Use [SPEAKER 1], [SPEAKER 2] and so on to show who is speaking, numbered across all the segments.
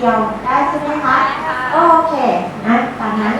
[SPEAKER 1] เดียวได้ใช่ไหมคะ โอเคนะต
[SPEAKER 2] อนนั้น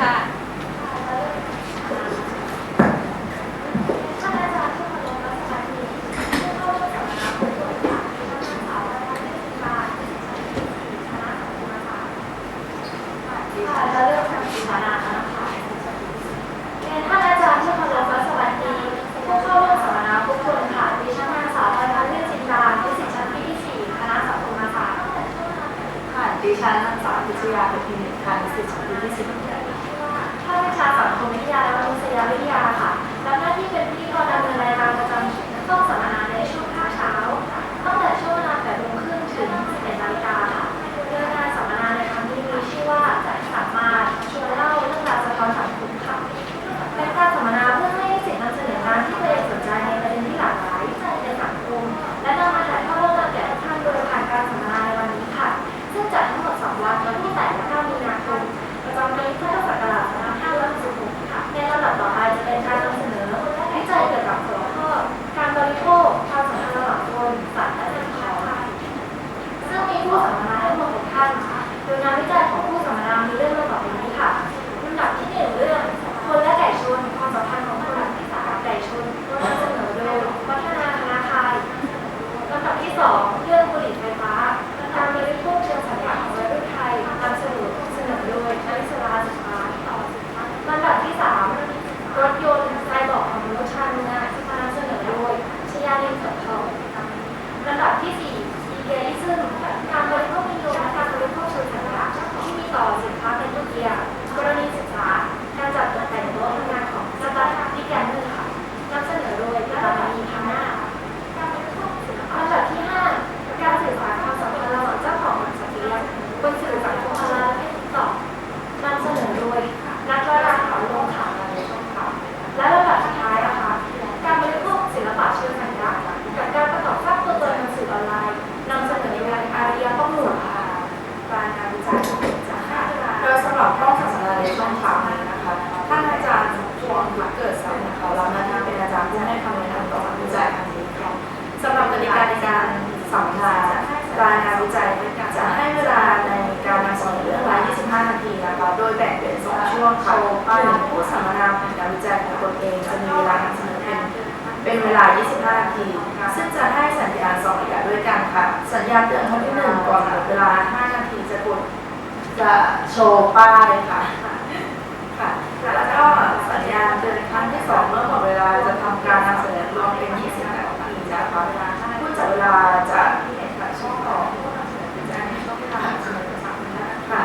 [SPEAKER 2] าจะ
[SPEAKER 3] ที่
[SPEAKER 2] เห็นค่ช่องต่อผู้นำเสนอเป็นการช่องเวลาเสนอสามนะค่ะ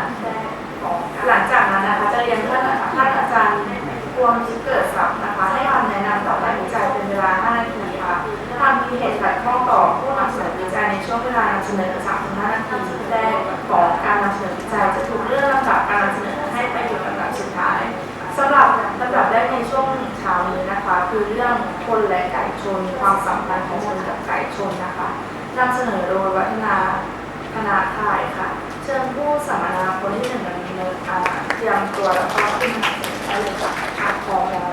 [SPEAKER 2] หลังจากนั้นนะคะจะ
[SPEAKER 3] เรียนท่านท่านอาจารย์ควมิเกิดสับนะคะ ให้คำแนะนำต่อการวิจัยเป็นเวลา 5 นาทีค่ะทำมีเหตุผลข้อต่อผู้นำเสนอวิจัยในช่วงเวลานำเสนอ3-5นาทีแรกของการนำเสนอวิจัยจะถูกเลื่อนลำดับการนำเสนอให้ไปอยู่ลำดับสุดท้ายสำหรับลำดับแรกในช่วงเช้านี้นะคะ คือเรื่องคนและไก่ชนความสัมพันธ์ของคนกับ ชนนะคะนำเสนอโดยวัฒนาคณะถ่ายค่ะ เชิญผู้สัมมนาคนที่หนึ่งดำเนินการเตรียมตัวแล้วก็ขึ้นมาเลยค่ะพร้อมแล้ว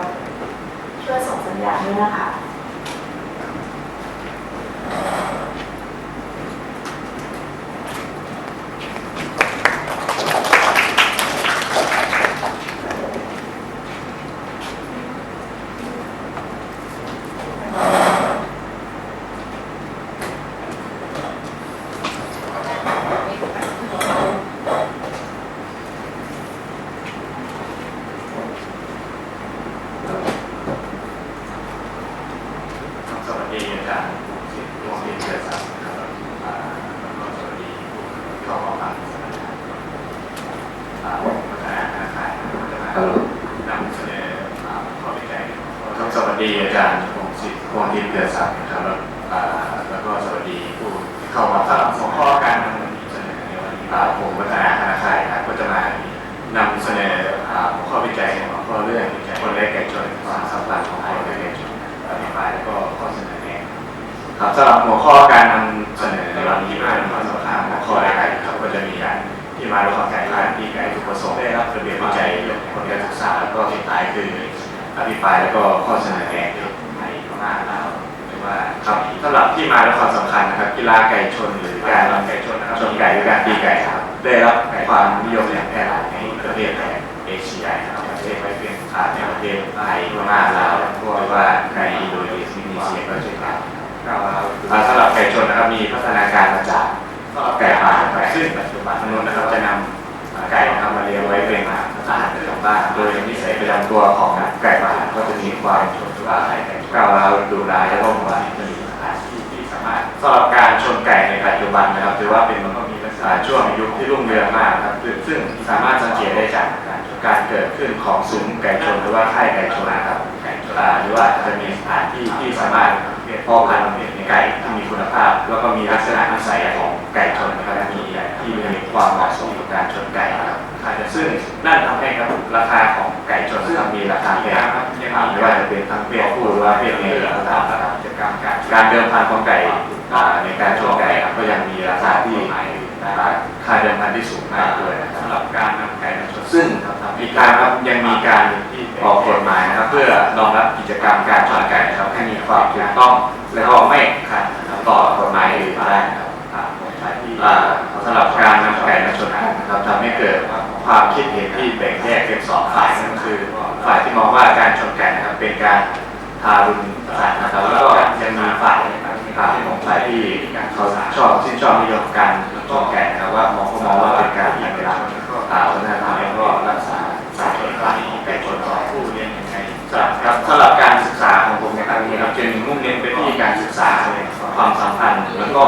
[SPEAKER 3] ช่วยส่งสัญญาณด้วยนะคะ
[SPEAKER 4] ดีอาจารย์พงศิษย์พงทิษย์เดือศักดิ์ครับแล้วแล้วก็สวัสดีผู้เข้ามาสำหรับสองข้อการทำเสนอในวันนี้ผมวัฒนาคณาคายครับก็จะมานำเสนอหัวข้อวิจัยของข้อเรื่องวิจัยคนแรกแก่ชนความสัมพันของคนแรกแก่ชนอธิบายแล้วก็ข้อเสนอแนะครับสำหรับหัวข้อการนำเสนอในวันนี้เป็นความสำคัญของข้อแรกครับก็จะมีการที่มาและความแตกต่างที่ไกลถูกประสงค์ได้รับระเบียบวิจัยผลการศึกษาแล้วก็สุดท้ายคือ อภิปรายแล้วก็ข้อเสนอแนะไทยพม่าลาวหรือว่าครับสำหรับที่มาและความสำคัญนะครับกีฬาไก่ชนหรือการลรงไก่ชนนะครับชนไก่หรือการตีไก่ครับได้รับความนิยมอย่างแพร่หลายในประเทศเอเชียนะครับประเทศไว้เป็นขาดในประเทศไทยพม่าลาวพวก็ว่าในอินโดนีเซียก็เช่นกันสำหรับไก่ชนนะครับมีพัฒนาการมาจากไก่ป่าซึ่งปัจจุบันมนุษนะครับจะนำไก่นะครับมาเลี้ยงไว้เป็นอาหารประจำบ้านโดยนิสัยประจำตัวของ ไก่ป่าก็จะมีความอ่าก้าวร้าวดุร้ายและก็มีจะมีสถานที่ที่สามารถสำหรับการชนไก่ในปัจจุบันนะครับถือว่าเป็นมันก็มีช่วงยุคที่รุ่งเรืองมากครับซึ่งสามารถสังเกตได้จากการเกิดขึ้นของซุ้มไก่ชนหรือว่าค่ายไก่ชนนะครับอ่าหรือว่าจะมีสถานที่ที่สามารถเพาะพันธุ์ไก่ที่มีคุณภาพ แล้วก็มีลักษณะนิสัยของไก่ชนนะครับมีที่มีความเหมาะสมกับการชนไก่ครับ ซึ่งนั่นทำให้ครับราคาของไก่ชนนะครับมีราคาแพงครับอ่าไม่ว่าจะเป็นทั้งเพศผู้หรือว่าเพศเมียก็ตามนะครับการเดิมพันของไก่ในการชนไก่ก็ยังมีราคาที่อ่าค่าเดิมพันที่สูงมากด้วยนะครับสำหรับการนำไก่มาชนซึ่งอีกางครับยังมีการออกกฎหมายนะครับเพื่อรองรับกิจกรรมการชนไก่นะครับให้มีความถูกต้องและก็ไม่ขัดต่อกฎหมายอื่นได้นะครับสำหรับการนำไก่มาชนนะครับทำให้เกิด ความคิดเห็นที่แบ่งแยกเป็นสองฝ่ายนั่นก็คือ ฝ่ายที่มองว่าการชนไก่นะครับเป็นการทารุณสัตว์นะครับแล้วก็ยังมีฝ่ายอ่ายของฝ่ายที่เขาชอบชื่นชอบนิยมการชนไก่นะครับว่ามองเขามองว่าเป็นการอนุรักษ์อ่าวัฒนธรรมแล้วก็รักษาสายพันธุ์ของไก่ชนต่อผู้เลี้ยงยังไงสำหรับครับสำหรับการศึกษาของผมในครั้งนี้ครับจึงมุ่งเน้นไปที่การศึกษาความสัมพันธ์แล้วก็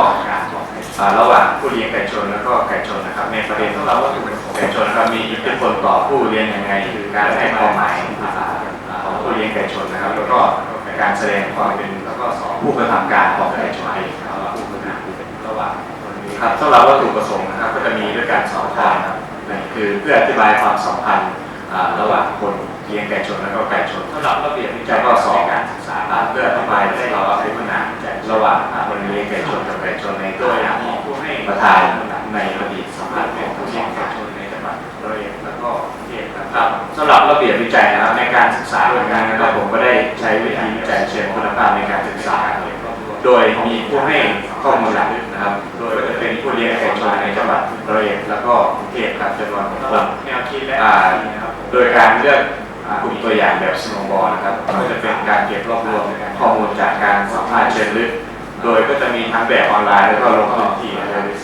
[SPEAKER 4] อ่าระหว่างผู้เลี้ยงไก่ชนแล้วก็ไก่ชนนะครับในประเด็นของเราก็คือ ไก่ชนนะครับมีอิทธิพลต่อผู้เลี้ยงยังไงคือการให้ความหมายอ่าของผู้เลี้ยงไก่ชนนะครับ แล้วก็การแสดงความเป็นแล้วก็สอนผู้กระทำการของไก่ชนเองครับผู้กระทำระหว่างคนนี้ครับสำหรับวัตถุประสงค์นะครับ ก็จะมีด้วยการสองข้อนะครับหนึ่งคือเพื่ออธิบายความสัมพันธ์ระหว่างคนเลี้ยงไก่ชนแล้วก็ไก่ชนสำหรับระเบียบวิจัยก็สองการศึกษาเพื่ออธิบายให้เราพัฒนาระหว่างคนเลี้ยงไก่ชนกับไก่ชนในตัวอย่างของผู้ให้ประธานในอดีตสัมพันธ์ ครับสำหรับระเบียบวิจัยนะครับในการศึกษาเหมือนกันนะครับผมก็ได้ใช้วิธีวิจัยเชิงคุณภาพในการศึกษา โดยมีผู้ให้ข้อมูลหลักนะครับ โดยก็จะเป็นผู้เลี้ยงไก่ชนในจังหวัดร้อยเอ็ดแล้วก็กรุงเทพครับจำนวนหกคนแนวคิดและโดยการเลือกกลุ่มตัวอย่างแบบสโนว์บอลนะครับก็จะเป็นการเก็บรวบรวมข้อมูลจากการสัมภาษณ์เชิงลึก โดยก็จะมีทั้งแบบออนไลน์แล้วก็ลงพื้นที่อะไรซึ่ง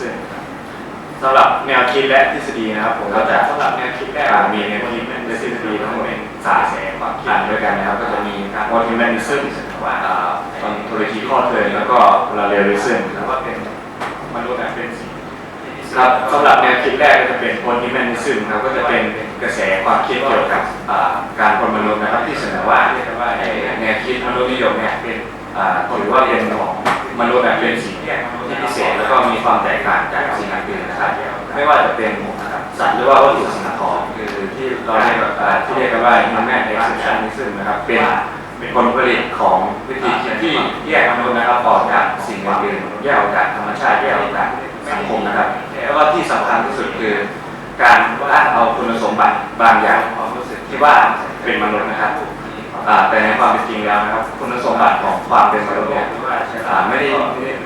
[SPEAKER 4] สำหรับแนวคิดและทฤษฎีนะครับผมก็จะสำหรับแนวคิดแรกมีแนวคิดและทฤษฎีทั้งหมดสามแสนความคิดด้วยกันนะครับ ก็จะมีวอลทิเมนิซึมว่าตอนโทรจีข้อเทิร์นแล้วก็ลาเรลิซึมแล้วก็เป็นมนุษย์แบบเป็นสิ่งครับสำหรับแนวคิดแรกก็จะเป็นโพลิแมนิซึมครับก็จะเป็นกระแสความคิดเกี่ยวกับอ่าการคนมนุษย์นะครับที่เสนอว่าไอ้แนวคิดมนุษย์นิยมเนี่ยเป็นอ่าถือว่าเป็นของ มนุษย์แบบเป็นสิ่งที่พิเศษแล้วก็มีความแตกต่างจากสิ่งอื่นนะครับ ไม่ว่าจะเป็นสัตว์หรือว่าวัตถุสิ่งของคือที่เราเรียกที่เรียกกันว่า human exceptionism นะครับเป็นเป็นผลผลิตของวิธีคิดที่แยกมนุษย์นะครับออกจากสิ่งอื่นแยกออกจากธรรมชาติแยกออกจากสังคมนะครับ แล้วก็ที่สำคัญที่สุดคือ การอ้าเอาคุณสมบัติบางอย่างความรู้สึกที่ว่าเป็นมนุษย์นะครับ แต่ในความเป็นจริงแล้วนะครับคุณสมบัติของความเป็นมนุษย์เนี่ยไม่ได้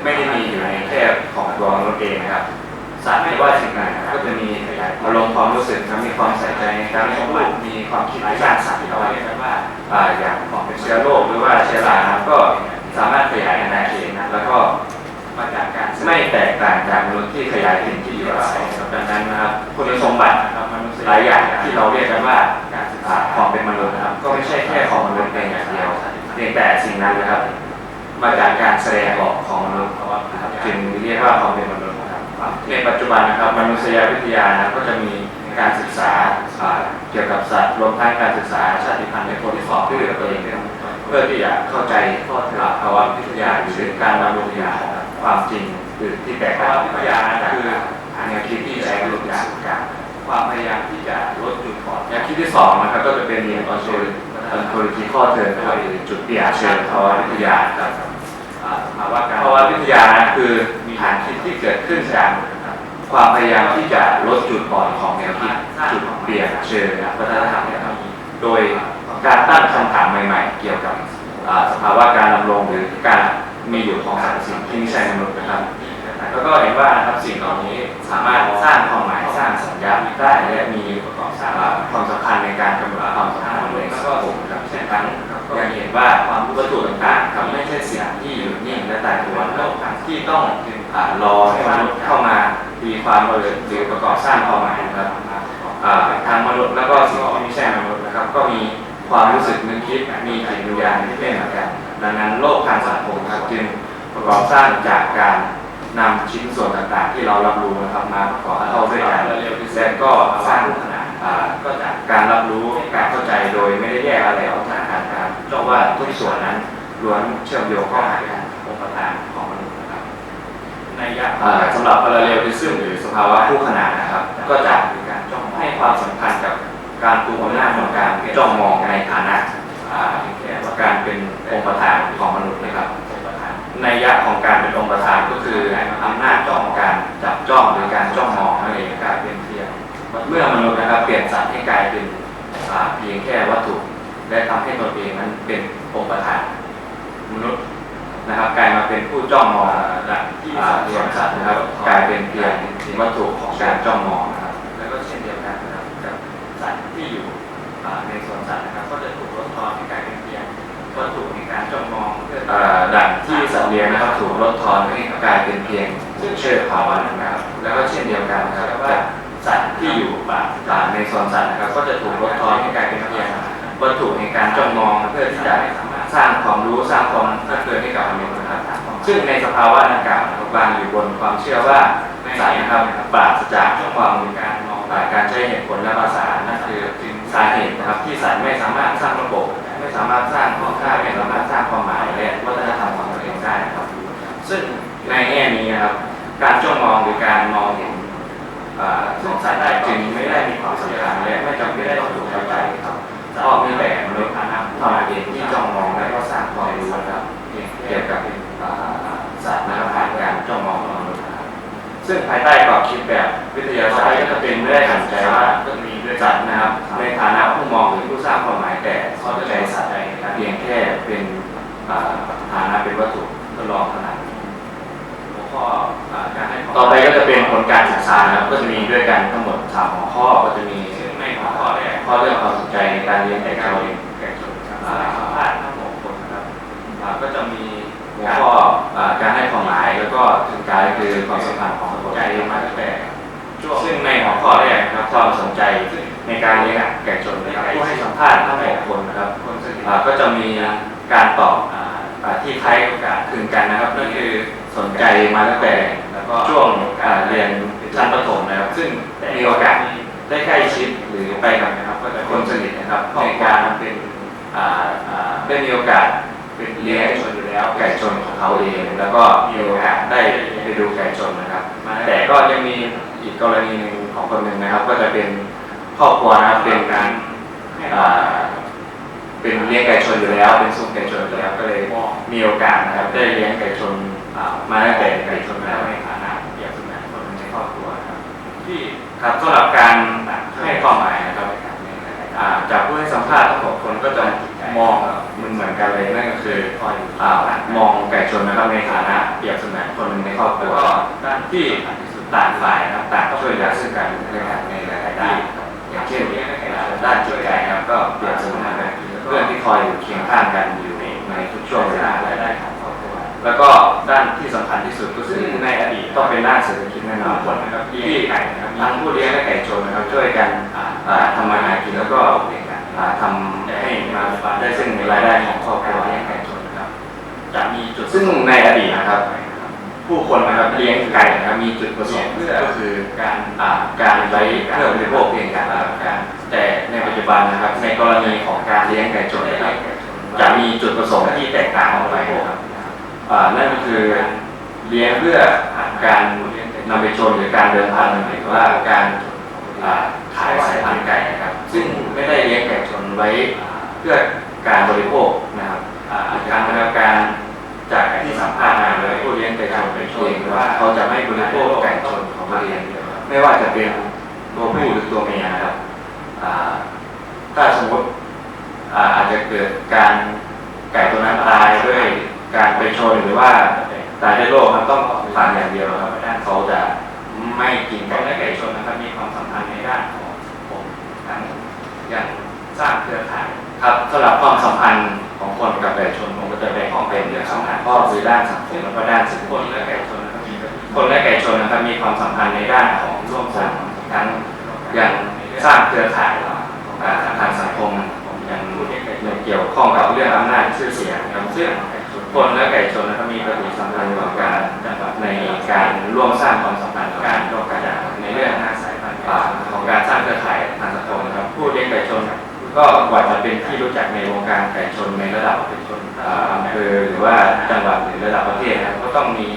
[SPEAKER 4] ไม่ได้มีอยู่ในแค่ของตัวมนุษย์เองนะครับสัตว์ไม่ว่าสิ่งไหนก็จะมีอารมณ์ความรู้สึกนะมีความใส่ใจในการสมบัติมีความคิดสร้างสรรค์เอาไว้ว่าอย่างของเป็นเชื้อโรคหรือว่าเชื้อราครับก็สามารถขยายอาณาเขตนะแล้วก็มาจากการไม่แตกต่างจากมนุษย์ที่ขยายถิ่นที่อยู่อาศัยดังนั้นนะครับคุณสมบัติหลายอย่างที่เราเรียกกันว่า การศึกษาความเป็นมนุษย์นะครับ ก็ไม่ใช่แค่ของมนุษย์เพียงอย่างเดียวเพียงแต่สิ่งนั้นนะครับ มาจากการแสดงออกของมนุษย์นะครับจึงเรียกว่าความเป็นมนุษย์นะครับในปัจจุบันนะครับมนุษยวิทยานะก็จะมีการศึกษาเกี่ยวกับสัตว์รวมทั้งการศึกษาชาติพันธุ์ในคนที่สอบด้วยตัวเองเพื่อที่จะเข้าใจภาวะวิทยาหรือการดำรงวิทยาความจริงคือที่แตกต่างวิทยาคือแนวคิดที่ใช้กับลดกาการ ความพยายามที่จะลดจุดอ่อนแนวคิดที่สองนะครับก็จะเป็นเรียนออโซอันโทริทีข้อเทิร์นครับหรือจุดเปียเชิงภาวะวิทยาครับภาวะการภาวะวิทยานะคือมีฐานคิดที่เกิดขึ้นจากความพยายามที่จะลดจุดอ่อนของแนวคิดจุดเปียเชิงวัฒนธรรมนะครับโดยการตั้งคำถามใหม่ ๆ เกี่ยวกับสภาวะการดำรงหรือการมีอยู่ของสรรพสิ่งที่ไม่ใช่มนุษย์นะครับ แล้วก็เห็นว่านะครับสิ่งเหล่านี้สามารถสร้างความหมายสร้างสัญญาณได้และมีประกอ่าความสำคัญในการกำหนดความสัมพันธ์ในสังคมครับเช่นทั้งยังเห็นว่าความวัตถุต่างๆครับไม่ใช่สิ่งที่อยู่นิ่งและตายตัวแล้วที่ต้องรอให้มนุษย์เข้ามาตีความหรือหรือประกอบสร้างความหมายนะครับทางมนุษย์แล้วก็สิ่งที่ไม่ใช่มนุษย์นะครับ ก็มีความรู้สึกนึกคิดมีจิตวิญญาณที่เป็นเหมือนกันดังนั้นโลกทางสังคมครับจึงประกอบสร้างจากการ นำชิ้นส่วนต่างๆ ที่เรารับรู้นะครับมาประกอบเข้าด้วยกันและก็สร้างอ่าก็จากการรับรู้การเข้าใจโดยไม่ได้แยกอะไรออกจากกันครับเพราะว่าทุกส่วนนั้นล้วนเชื่อมโยงเข้าหากันองค์ประธานของมนุษย์นะครับในยะสำหรับพาราเรลทิซึมหรือสภาวะคู่ขนานนะครับ ก็จะให้ความสำคัญกับการปูอำนาจของการจ้องมองในฐานะอ่าการเป็นองค์ประธานของมนุษย์นะครับ ในยะของการเป็นองค์ประธานก็คืออำนาจของการจับจ้องหรือการจ้องมองนั่นเองกลายเป็นเพียงเมื่อมนุษย์นะครับเปลี่ยนสัตว์ให้กลายเป็นเพียงแค่วัตถุ และทำให้ตนเองนั้นเป็นองค์ประธาน มนุษย์นะครับกลายมาเป็นผู้จ้องมองและที่ส่วนสัตว์นะครับกลายเป็นเพียงวัตถุของการจ้องมองนะครับแล้วก็เช่นเดียวกันนะครับกับสัตว์ที่อยู่ในส่วนสัตว์นะครับ ก็จะถูกลดทอนให้กลายเป็นเพียงวัตถุ ดั่งที่สัตว์เลี้ยงนะครับถูกลดทอนให้กลายเป็นเพียงเชื่อภาวะนะครับ แล้วก็เช่นเดียวกันนะครับกับสัตว์ที่อยู่ป่าในโซนสัตว์นะครับก็จะถูกลดทอนให้กลายเป็นเพียงวัตถุในการจ้องมองเพื่อที่จะสร้างความรู้สร้างความเพลิดเพลินให้กับมนุษย์นะครับ ซึ่งในสภาวะดังกล่าวนะครับางอยู่บนความเชื่อว่าสัตว์นะครับปราศจากความมีการมองการใช้เหตุผลและภาษานั่นคือสาเหตุนะครับที่สัตว์ไม่สามารถสร้างระบบ สามารถสร้างข้อค่าไม่สามารถสร้างความหมายและวัฒนธรรมของตัวเองได้นะครับ ซึ่งในแง่นี้นะครับ การจ้องมองหรือการมองเห็นอ่าสงสัยได้จึงไม่ได้มีความสำคัญและไม่จำเป็นต้องถูกเข้าใจครับเพราะมีแต่มนุษย์เท่านั้นเองที่จ้องมองและก็สร้างความรู้นะครับเกี่ยวกับอ่าสตว์นะครับผ่านการจ้องมองของมนุษย์นะครับซึ่งภายใต้กรอบคิดแบบวิทยาศาสตร์ก็จะเป็นไม่ได้หันใจว่าสัตว์นะครับ ในฐานะผู้มองหรือผู้สร้างความหมายแต่เข้าใจสัตว์ ได้มีโอกาสเป็นเลี้ยงชนอยู่แล้ว ไก่ชนของเขาเอง แล้วก็มีโอกาสได้ไปดูไก่ชนนะครับ แต่ก็ยังมีอีกกรณีหนึ่งของคนหนึ่งนะครับ ก็จะเป็นครอบครัวนะครับเป็นการเป็นเลี้ยงไก่ชนอยู่แล้ว เป็นซุ้มไก่ชนอยู่แล้วก็เลยมีโอกาสนะครับได้เลี้ยงไก่ชนอ่ามาตั้งแต่ไก่ชนแล้วในฐานะเปรียบเสมือนคนในครอบครัวครับที่ครับสำหรับการให้ความหมายนะครับจากผู้ให้สัมภาษณ์ทั้งหกคนก็จะ มองมันเหมือนกันเลยนั่นก็คืออ่ามองไก่ชนนะครับในฐานะเปรียบเสมือนคนหนึ่งในครอบครัวที่ต่างฝ่ายนะครับต่างช่วยเหลือซึ่งกันและกันในหลายๆด้านอย่างเช่นด้านจิตใจนะครับก็เปรียบเสมือนเพื่อนที่คอยอยู่เคียงข้างกันอยู่ในทุกช่วงเวลารายได้ของครอบครัวแล้วก็ด้านที่สำคัญที่สุดก็คือในอดีตต้องเป็นด้านเศรษฐกิจแน่นอนคนที่ทั้งผู้เลี้ยงและไก่ชนนะครับช่วยกันทำมาหากินแล้วก็อ่าทำ มาได้ซึ่งรายได้ของครอบครัวเลี้ยงไก่ชนนะครับจะมีจุดซึ่งในอดีตนะครับ ผู้คนนะครับเลี้ยงไก่นะครับมีจุดประสงค์ก็คือการอ่าการไว้เพื่อบริโภคเพียงอย่างเดียวกันแต่ในปัจจุบันนะครับ ในกรณีของการเลี้ยงไก่ชนนะครับจะมีจุดประสงค์ที่แตกต่างออกไปนะครับอ่านั่นก็คือเลี้ยงเพื่อการนำไปชนหรือการเดินพันธุ์หรือว่าการอ่าขายสายพันธุ์ไก่นะครับ ซึ่งไม่ได้เลี้ยงไก่ชนไว้เพื่อการบริโภคนะครับอาอีกครั้งนะครับการจากที่สัมภาษณ์มาเลยผู้เลี้ยงไก่ชนเป็นเองว่าเขาจะไม่บริโภคไก่ชนของตัวเองไม่ว่าจะเป็นตัวผู้หรือตัวเมียนะครับถ้าสมมติอาจจะเกิดการไก่ตัวนั้นตายด้วยการไปชนหรือว่าตายด้วยโรคครับต้องฟารอย่างเดียวครับด้านเขาจะไม่กินไก่และไก่ชนนะครับมีความสัมพันธ์ในด้านของผมทั้งยังสร้างเครือข่าย ครับสำหรับความสัมพันธ์ของคนกับไก่ชนผมก็จะแบ่งออกเป็นสองด้านก็คือด้านสังคมแล้วก็ด้านเศรษฐกิจคนและไก่ชนนะครับมีคนและไก่ชนนะครับมีความสัมพันธ์ในด้านของร่วมสร้างทั้งยังสร้างเครือข่ายอ่าทางสังคมยังเกี่ยวข้องกับเรื่องอำนาจชื่อเสียงนะครับซึ่งคนและไก่ชนนะครับมีปฏิสัมพันธ์กับการในการร่วมสร้างความสัมพันธ์การร่วมกันในเรื่องอ่าของการสร้างเครือข่ายทางสังคมนะครับผู้เลี้ยงไก่ชน ก็กว่าจะเป็นที่รู้จักในวงการไก่ชนในระดับอ่าอำเภอหรือว่าจังหวัดหรือระดับประเทศนะครับก็ต้องมี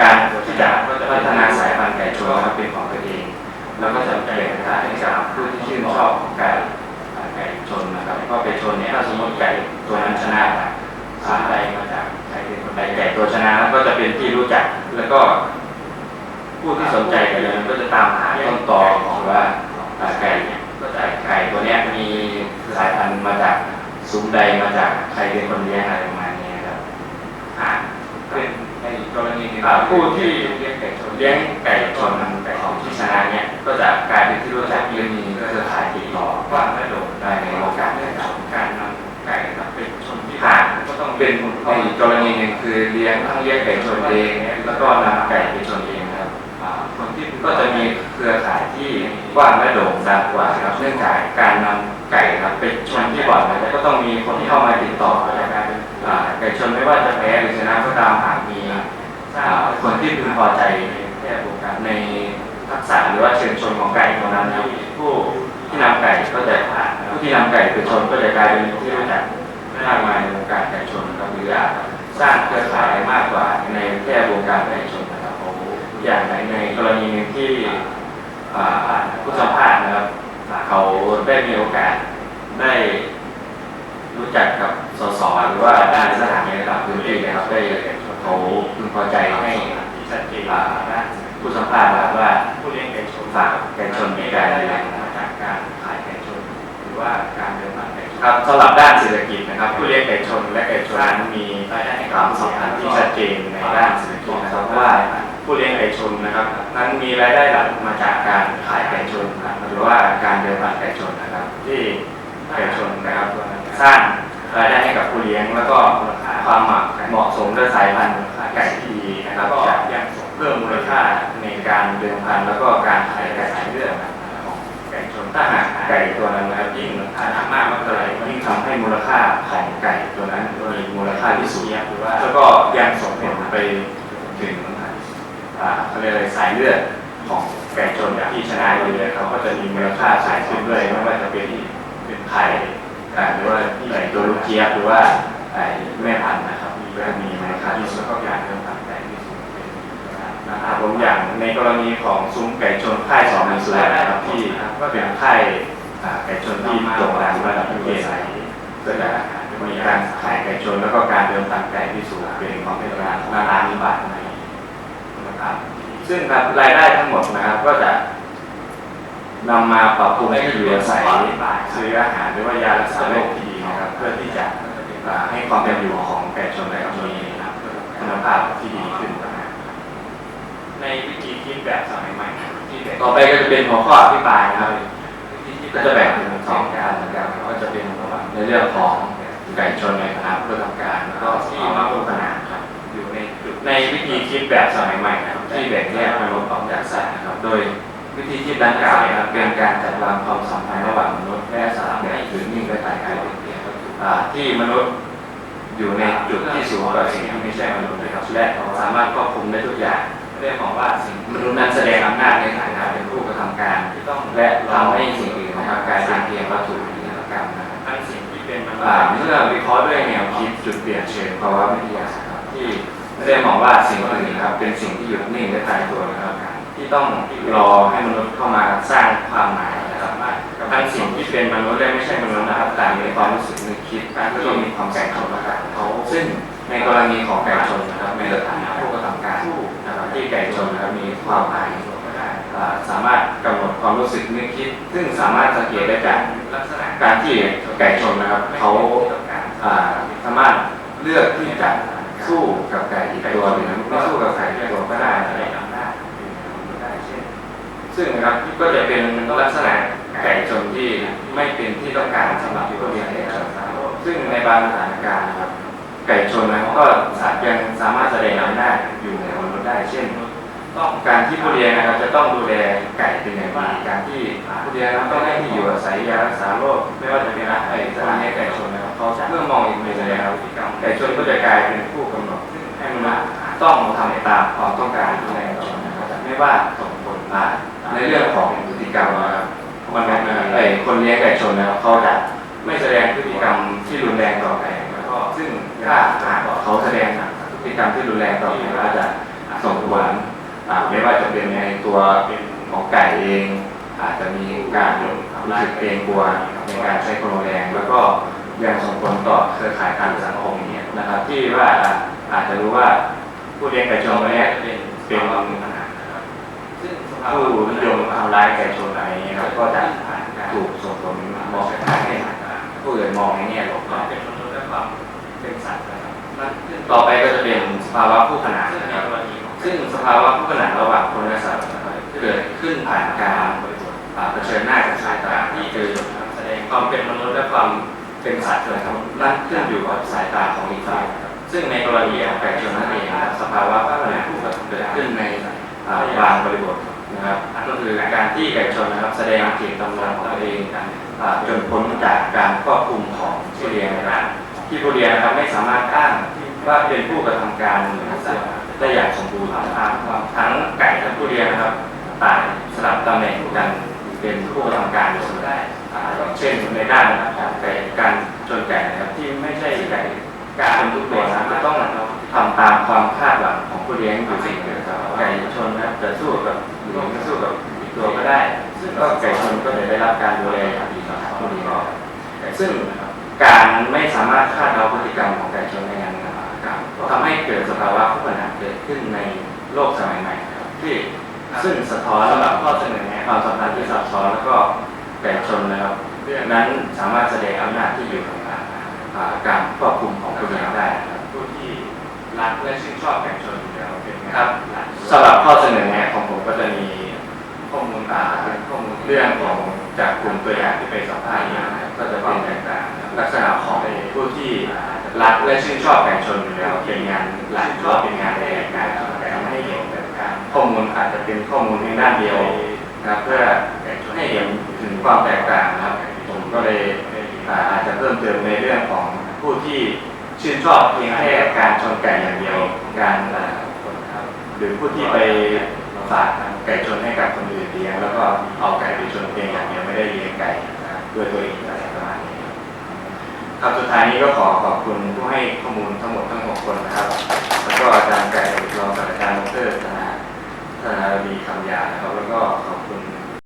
[SPEAKER 4] การที่จะพัฒนาสายพันธุ์ไก่ชนนะครับเป็นของตัวเอง แล้วก็จะแบ่งขายให้กับผู้ที่ชื่นชอบไก่ไก่ชนนะครับก็ไก่ชนเนี่ยถ้าสมมติไก่ตัวนั้นชนะอ่าใดมาจากใครเป็นคนใดแก่ตัวชนะแล้วก็จะเป็นที่รู้จักแล้วก็ผู้ที่สนใจกันเลยก็จะตามหาต้นตอของว่าไก่เนี่ยก็จะไก่ตัวเนี้ยมีสายพันธุ์ มาจากซุ้มใดมาจากใครเป็นคนเลี้ยงอะไรประมาณนี้ครับอ่าเป็นในกรณีหนึ่งอ่าผู้ที่เลี้ยงไก่ชนเลี้ยงไก่ชนของที่ชนะเนี่ยก็จะกลายเป็นที่รู้จักและมีเครือข่ายติดต่อกว้างและโด่งดังในโอกาสในการนำไก่มาเป็นชนที่ผ่านก็ต้องเป็นในอีกกรณีหนึ่งคือเลี้ยงทั้งเลี้ยงไก่ชนเองแล้วก็นำไก่ไปชนเองนะครับอ่าคนที่ก็จะมีเครือข่ายที่กว้างและโด่งดังกว่าครับเนื่องจากการนำ ไก่ครับไปชนที่บ่อนนะครับก็ต้องมีคนที่เข้ามาติดต่อนะครับไก่ชนไม่ว่าจะแพ้หรือชนะก็ตามหากมีคนที่พึงพอใจแค่วงการในทักษะหรือว่าเชิงชนของไก่ตัวนั้นครับผู้ที่นำไก่ก็จะผู้ที่นำไก่ไปชนก็จะกลายเป็นที่รู้จักมากมายในวงการไก่ชนครับหรืออาจสร้างเครือข่ายมากกว่าในแค่วงการไก่ชนนะครับอย่างในกรณีหนึ่งที่ผู้สัมภาษณ์นะครับ เขาได้มีโอกาสได้รู้จักกับสสหรือว่าด้านสถานีระดับพื้นที่นะครับได้เขาพึงพอใจให้อ่าผู้สัมภาษณ์นะครับว่าผู้เลี้ยงไก่ชนฝากไก่ชนมีการเลี้ยงมาจากการขายไก่ชนหรือว่าการเดินทางไก่ชนครับสำหรับด้านเศรษฐกิจนะครับ ผู้เลี้ยงไก่ชนและไก่ชนนั้นมีความสัมพันธ์ที่ชัดเจนในด้านเศรษฐกิจนะครับเพราะว่า ผู้เลี้ยงไก่ชนนะครับ นั้นมีรายได้หลักมาจากการขายไก่ชนนะครับหรือว่าการเดินทางไก่ชนนะครับ ที่ไก่ชนนะครับสร้างรายได้ให้กับผู้เลี้ยงแล้วก็ความเหมาะสมด้วยสายพันธุ์ไก่ที่ดีนะครับก็ยังเพิ่มมูลค่าในการเดินพันแล้วก็การขายไก่สายเลือดนะครับไก่ชนถ้าหากไก่ตัวนั้นนะครับยิ่งฐานะมากเมื่อไหร่ยิ่งทำให้มูลค่าของไก่ตัวนั้นมีมูลค่าที่สูงแล้วก็ยังส่งผลไป เขาเรียกอะไรสายเลือดของไก่ชนที่ชนะอยู่เลยเขาก็จะมีมูลค่าสายขึ้นด้วยไม่ว่าจะเป็นที่เป็นไข่หรือว่าไก่ตัวลูกเจี๊ยบหรือว่าไอ้แม่พันธุ์นะครับมีก็มีมูลค่าที่สูงแล้วก็การเริ่มทำไก่ที่สูงเป็นะครับผมอย่างในกรณีของซุ้มไก่ชนค่ายสองหนึ่งศูนะครับที่ก็เป็นค่ายอ่ไก่ชนที่โด่งดังระดับประเทศก็จะมีการขายไก่ชนแล้วก็การเดินทางไก่ที่สูงเป็นของเป็นร้านหน้าร้านนิบาตในนะครับ ซึ่งครับรายได้ทั้งหมดนะครับก็จะนำมาปรับปรุงที่อยู่อาศัยซื้ออาหารหรือว่ายารักษาโรคที่ดีนะครับ เพื่อที่จะอ่าให้ความเป็นอยู่ของไก่ชนนะครับมีคุณภาพที่ดีขึ้นนะครับในวิธีคิดแบบสมัยใหม่ที่ต่อไปก็จะเป็นหัวข้ออธิบายนะครับก็จะแบ่งเป็นสองการเหมือนกันก็จะเป็นในเรื่องของไก่ชนในคณะเพื่อทำการแล้วก็ที่มาพัฒนาครับอยู่ในจุดในวิธีคิดแบบสมัยใหม่นะ ครับที่แบ่งแยกมนุษย์ออกจากสัตว์นะครับ โดยวิธีคิดดังกล่าวนะครับเป็นการจัดวางความสัมพันธ์ระหว่างมนุษย์และสัตว์แบบถือนิ่งและตายตัวอ่าที่มนุษย์อยู่ในจุดที่สูงกว่าสิ่งที่ไม่ใช่มนุษย์นะครับและสามารถควบคุมได้ทุกอย่างเรื่องของว่าสิ่งมนุษย์นั้นแสดงอำนาจในฐานะเป็นผู้กระทำการที่ต้องและทำให้สิ่งอื่นนะครับกลายเป็นเพียงวัตถุหรือกรรมนะครับทั้งสิ่งที่เป็นมนุษย์เมื่อวิเคราะห์ด้วยแนวคิดจุดเปลี่ยนเชิงภาวะวิทยาครับที่ ไม่ได้มองว่าสิ่งอื่นนะครับ เป็นสิ่งที่หยุดนิ่งและตายตัวนะครับ ที่ต้องรอให้มนุษย์เข้ามาสร้างความหมายนะครับทั้งสิ่งที่เป็นมนุษย์และไม่ใช่มนุษย์นะครับต่างมีความรู้สึกนึกคิดการก็ต้องมีความแตกต่างกันเขาซึ่งในกรณีของไก่ชนนะครับในฐานะผู้กระทำการนะครับที่ไก่ชนนะครับมีความหมายสามารถกำหนดความรู้สึกนึกคิด ซึ่งสามารถสังเกตได้จากลักษณะการที่ไก่ชนนะครับเขาสามารถเลือกที่จะ สู้กับไก่อีกตัวหรือไม่สู้กับไก่อีกตัวก็ได้อะไรทำได้ได้เช่นซึ่งนะครับก็จะเป็นลักษณะไก่ชนที่ไม่เป็นที่ต้องการสำหรับผู้เลี้ยงไก่ชนซึ่งในบางสถานการณ์นะครับ ไก่ชนนั้นก็ยังสามารถแสดงอำนาจอยู่เหนือมนุษย์ได้ เช่นต้องการที่ผู้เลี้ยงนะครับจะต้องดูแลไก่เป็นอย่างดีการที่ผู้เลี้ยงนั้นต้องให้ที่อยู่อาศัยยารักษาโรคไม่ว่าจะเป็นไอ้สถานเลี้ยงไก่ชนนะครับเขาเมื่อมองอีกมุมหนึ่งนะครับไก่ชนก็จะกลายเป็นผู้กำหนดให้มนุษย์ ต้องทำตามความต้องการของไก่ชนนะครับไม่ว่าส่งผลมาในเรื่องของพฤติกรรมนะครับมันไอ้คนเลี้ยงไก่ชนนะครับเขาจะไม่แสดงพฤติกรรมที่รุนแรงต่อไก่แล้วก็ซึ่งถ้าหากเขาแสดงพฤติกรรมที่รุนแรงต่อไก่ก็จะส่งผลไม่ว่าจะเป็นในตัวของไก่เอง อาจจะมีการรู้สึกเกรงกลัวในการใช้ความรุนแรง แล้วก็ยังส่งผลต่อเครือข่ายทางสังคมเนี่ยนะครับ ที่ว่าอาจจะรู้ว่า ผู้เลี้ยงไก่ชนเนี่ยเป็นเป็นผู้นิยมทำร้ายไก่ชนอะไรเงี้ยครับก็จะถูกส่งผลมองให้ผู้อื่นมองในแง่ลบก็เป็นมนุษย์และความเป็นสัตว์นะครับต่อไปก็จะเป็นสภาวะคู่ขนานนะครับซึ่งสภาวะคู่ขนานระหว่างคนและสัตว์นะครับเกิดขึ้นผ่านการอ่าเผชิญหน้ากับสายตาที่คือแสดงความเป็นมนุษย์และความเป็นสัตว์นะครับนั่นขึ้นอยู่กับสายตาของอีกฝ่ายนะครับ ซึ่งในกรณีของไก่ชนนั่นเองนะครับสภาวะคู่ขนานเกิดขึ้นในอ่าบางบริบทนะครับก็คือการที่ไก่ชนนะครับแสดงเจตจำนงของตัวเองจนพ้นจากการควบคุมของผู้เลี้ยงนะครับที่ผู้เรียนนะครับไม่สามารถอ้างว่าเป็นผู้กระทำการหรือสัตว์ได้อย่างสมบูรณ์ทั้งทั้งไก่และผู้เรียนนะครับต่างสลับตำแหน่งกันเป็นผู้กระทำการอยู่ได้ เช่นในด้านของไก่การชนไก่นะครับที่ไม่ใช่ไก่การทุกตัวนะจะต้องทำ ตามความคาดหวังของผู้เลี้ยงอยู่สิ่งเดียวครับไก่ชนนะจะสู้กับหรือไม่สู้กับอีกตัวก็ได้ ซึ่งก็ไก่ชนก็จะได้รับการดูแลอย่างดีจากผู้เลี้ยงซึ่งการไม่สามารถคาดเดาพฤติกรรมของไก่ชนในงานนะครับทำให้เกิดสภาวะผู้ปัญหาเกิดขึ้นในโลกสมัยใหม่ครับที่ซึ่งสะท้อนสำหรับข้อเสนอแนะความสัมพันธ์ที่ซับซ้อนแล้วก็ไก่ชนนะครับนั้นสามารถแสดงอำนาจที่อยู่ของการควบคุมของผู้เลี้ยงได้นะครับ รักและชื่นชอบไก่ชนอยู่แล้วเป็นครับสำหรับข้อเสนอแนะของผมก็จะมีข้อมูลอ่าข้อมูลเรื่องของจากกลุ่มตัวอย่างที่ไปสัมภาษณ์เนี่ยก็จะเป็นแต่างลักษณะของผู้ที่รักและชื่นชอบไก่ชนอยู่แล้วเป็นงานหลักหรือว่าเป็นงานแรกงานแต่ทำให้เห็นแบบการข้อมูลอาจจะเป็นข้อมูลเพียงด้านเดียวนะครับเพื่อให้เห็นถึงความแตกต่างนะครับผมก็เลยอาจจะเพิ่มเติมในเรื่องของผู้ที่ ชื่นชอบเพียงแค่การชนไก่อย่างเดียวการอ่าหรือผู้ที่ไปฝากไก่ชนให้กับคนอื่นเลี้ยงแล้วก็เอาไก่ไปชนเพียงอย่างเดียวไม่ได้เลี้ยงไก่ด้วยตัวเองอะไรประมาณนี้ครับสุดท้ายนี้ก็ขอขอบคุณผู้ให้ข้อมูลทั้งหมดทั้งหกคนนะครับ แล้วก็อาจารย์ไก่รองศาสตราจารย์ดรธนาธนาดีคำยานะครับแล้วก็